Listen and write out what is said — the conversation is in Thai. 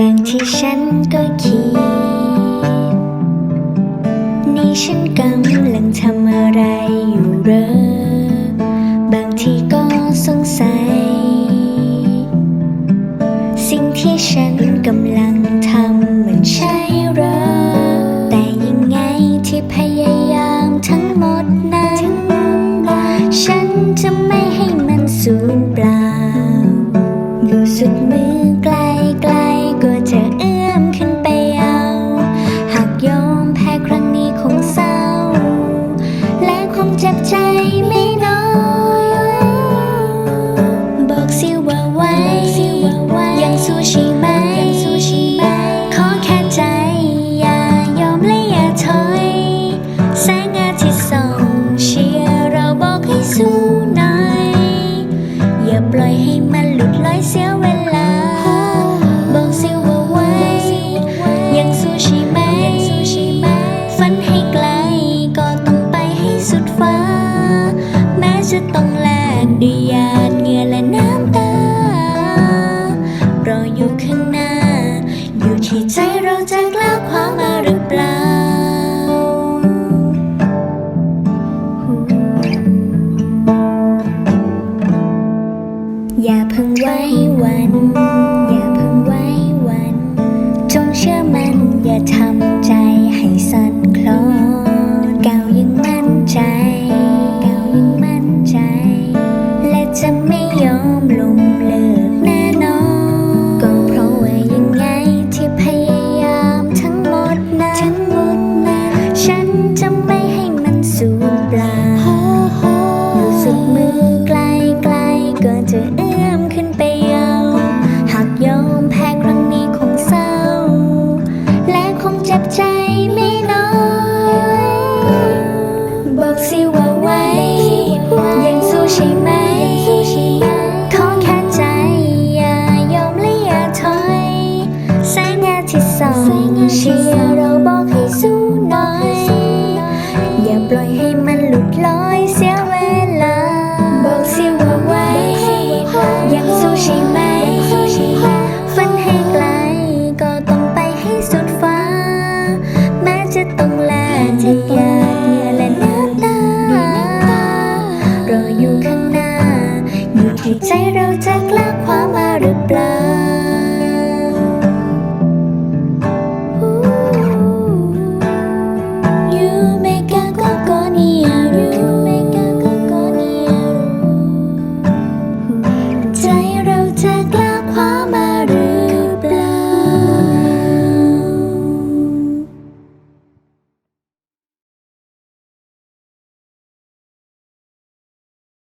บางทีฉันก็คิด นี่ฉันกำลังทำอะไรอยู่เหรอบางทีก็สงสัย สิ่งที่ฉันกำลังทำมันใช่เหรอ แต่ยังไงที่พยายามทั้งหมดนั้น ฉันจะไม่ให้มันสูญเปล่า อยู่สุดมือไกล สู้หน่อยอย่าปล่อยให้มันหลุดลอยเสียเวลา บอกสิว่าไว้ ยังสู้ใช่ไหม ฝันให้ไกลก็ต้องไปให้สุดฟ้า แม้จะต้องแลกด้วยหยาดเหงื่อและน้ำตารออยู่ข้างหน้า อยู่ที่ใจเราจะ อย่าพึ่งไว้วัน อย่าพึ่งไว้วัน จงเชื่อมันอย่าทำใจให้สั่นคลอนเก่ายังมั่นใจ เก่ายังมั่นใจ และจะไม่